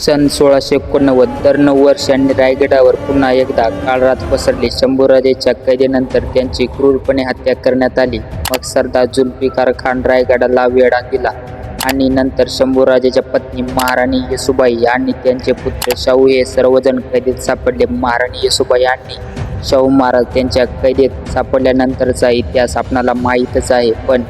सन सोळाशे एकोणनव्वद दर नऊ वर्षांनी रायगडावर पुन्हा एकदा काळरात पसरली. शंभूराजेच्या कैदेनंतर त्यांची क्रूरपणे हत्या करण्यात आली. मग सरदार जुल्फिकार खान रायगडाला वेढा दिला आणि नंतर शंभूराजेच्या पत्नी महाराणी येसुबाई आणि त्यांचे पुत्र शाहू हे सर्वजण कैदेत सापडले. महाराणी येसुबाई आणि शाहू महाराज त्यांच्या कैदेत सापडल्यानंतरचा इतिहास आपणाला माहीतच आहे. पण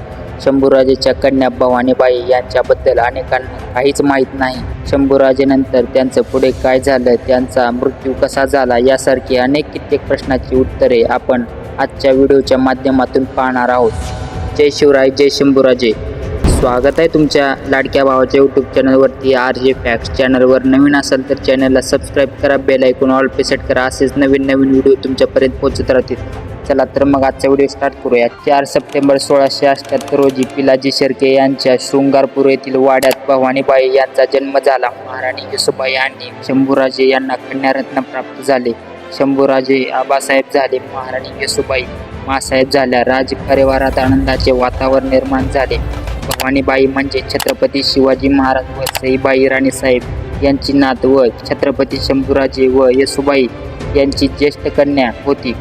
शंभूराजेच्या कन्या भवानीबाई यांच्याबद्दल अनेकांना काहीच माहीत नाही. शंभूराजेनंतर त्यांचं पुढे काय झालं त्यांचा मृत्यू कसा झाला यासारखी अनेक कित्येक प्रश्नाची उत्तरे आपण आजच्या व्हिडिओच्या माध्यमातून पाहणार आहोत. जय शिवराय जय शंभूराजे. स्वागत आहे तुमच्या लाडक्या भावाच्या यूट्यूब चॅनलवरती आर जे फॅक्स चॅनलवर नवीन असाल तर चॅनलला सबस्क्राईब करा बेल ऐकून ऑल पे सेट करा. असेच नवीन नवीन व्हिडिओ तुमच्यापर्यंत पोहोचत राहतील. चला तर मग आजचा व्हिडिओ स्टार्ट करूया चार सप्टेंबर सोळाशे अठ्याहत्तर रोजी पिलाजी शेळके यांच्या शृंगारपूर येथील वाड्यात भवानीबाई यांचा जन्म झाला. महाराणी येसुबाई आणि शंभूराजे यांना कन्यारत्न प्राप्त झाले. शंभूराजे आबासाहेब झाले महाराणी येसुबाई मासाहेब झाल्या राजपरिवारात आनंदाचे वातावरण निर्माण झाले. भवानीबाई म्हणजे छत्रपती शिवाजी महाराज व सईबाई राणीसाहेब यांची नात व छत्रपती शंभूराजे व येसुबाई यांची ज्येष्ठ कन्या होती.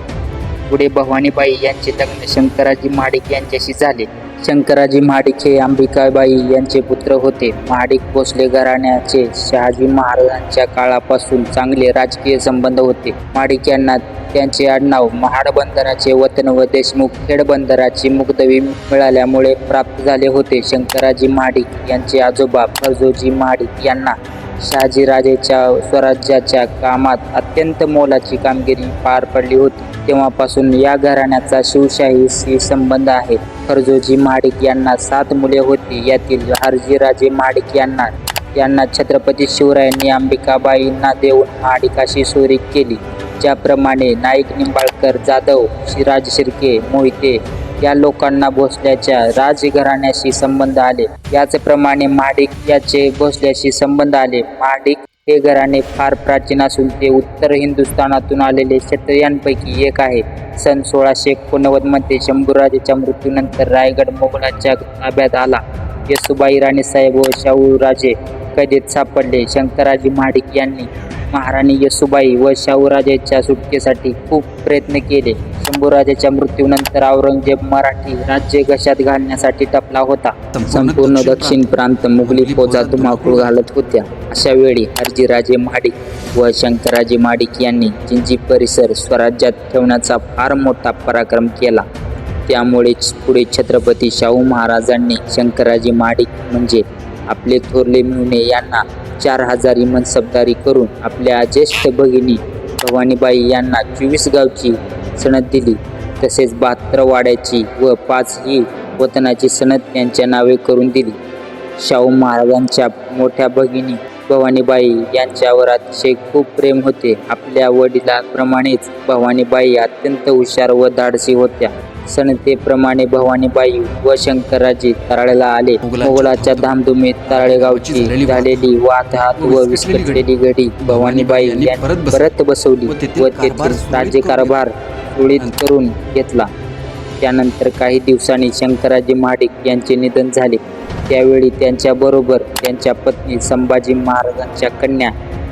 पुढे भवानीबाई यांचे लग्न शंकराजी महाडिक यांच्याशी झाले. शंकराजी महाडिक हे अंबिकाबाई यांचे पुत्र होते. महाडिक भोसले घराण्याचे शहाजी महाराजांच्या काळापासून चांगले राजकीय संबंध होते. महाडिक यांना त्यांचे आडनाव महाड बंदराचे वतन व देशमुख खेड बंदराची मुक्तवी मिळाल्यामुळे प्राप्त झाले होते. शंकराजी महाडिक यांचे आजोबा फरजोजी महाडिक यांना शहाजीराजेच्या स्वराज्याच्या कामात अत्यंत मोलाची कामगिरी पार पडली होती. तेव्हापासून या घराण्याचा शिवशाहीशी संबंध आहे. खरजोजी महाडिक यांना सात मुले होती. यातील हरजीराजे महाडिक यांना यांना छत्रपती शिवरायांनी अंबिकाबाईंना देऊन महाडिकाशी सोरी केली. ज्याप्रमाणे नाईक निंबाळकर जाधव शिराज शिर्के मोहिते या लोकांना भोसल्याच्या राजघराण्याशी संबंध आले. याचप्रमाणे महाडिक याचे भोसल्याशी संबंध आले. महाडिक हे घराणे फार प्राचीन असून ते उत्तर हिंदुस्थानातून आलेले क्षत्रियांपैकी एक आहे. सन सोळाशे एकोणनव्वदमध्ये शंभूराजेच्या मृत्यूनंतर रायगड मोगलांच्या ताब्यात आला. येसुबाई राणीसाहेब व शाहूराजे कैदेत सापडले. शंकराजी महाडिक यांनी महाराणी येसुबाई व शाहूराजेच्या सुटकेसाठी खूप प्रयत्न केले. शंभूराजेच्या मृत्यूनंतर औरंगजेब मराठी राज्य घशात घालण्यासाठी टपला होता. संपूर्ण दक्षिण प्रांत मुघली फौजा धुमाकूळ घालत होत्या. अशा वेळी हरजीराजे महाडिक व शंकराजी महाडिक यांनी जिंजी परिसर स्वराज्यात ठेवण्याचा फार मोठा पराक्रम केला. त्यामुळेच पुढे छत्रपती शाहू महाराजांनी शंकराजी महाडिक म्हणजे आपले थोरले मिळणे यांना चार हजारी मनसबदारी करून आपल्या ज्येष्ठ भगिनी भवानीबाई यांना चोवीस गावची सनद दिली. तसेच बहात्तर वाड्याची व पाच ही वतनाची सनद त्यांच्या नावे करून दिली. शाहू महाराजांच्या मोठ्या भगिनी भवानीबाई यांच्यावर अतिशय खूप प्रेम होते. आपल्या वडिलांप्रमाणेच भवानीबाई अत्यंत हुशार व धाडसी होत्या. सणतेप्रमाणे भवानीबाई व शंकराजी तराळ्याला आले. मोगलाच्या धामधुमीत तराळेगावची झालेली वादहात व विस्कटलेली घडी. भवानीबाई परत बसवली व तेथील राज्यकारभार सुरळीत करून घेतला. त्यानंतर काही दिवसांनी शंकराजी महाडिक यांचे निधन झाले. त्यावेळी त्यांच्याबरोबर त्यांच्या पत्नी संभाजी महाराजांच्या कन्या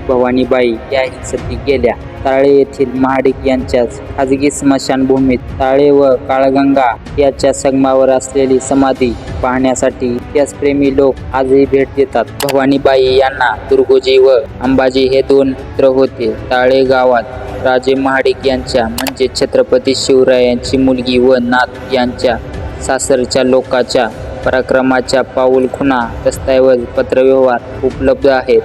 भवानीबाई याही सती गेल्या. ताळे येथील महाडिक यांच्याच खाजगी स्मशानभूमीत ताळे व काळगंगा याच्या संगमावर असलेली समाधी पाहण्यासाठी इतिहासप्रेमी लोक आजही भेट देतात. भवानीबाई यांना दुर्गोजी व अंबाजी हे दोन पुत्र होते. ताळे गावात राजे महाडिक यांच्या म्हणजे छत्रपती शिवरायांची मुलगी व नाथ यांच्या सासरच्या लोकाच्या पराक्रमाच्या पाऊलखुणा दस्तऐवज पत्रव्यवहार उपलब्ध आहेत.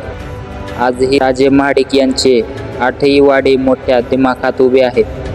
आजही राजे महाडिक यांचे आठही वाडे मोठ्या दिमाखात उभे आहेत.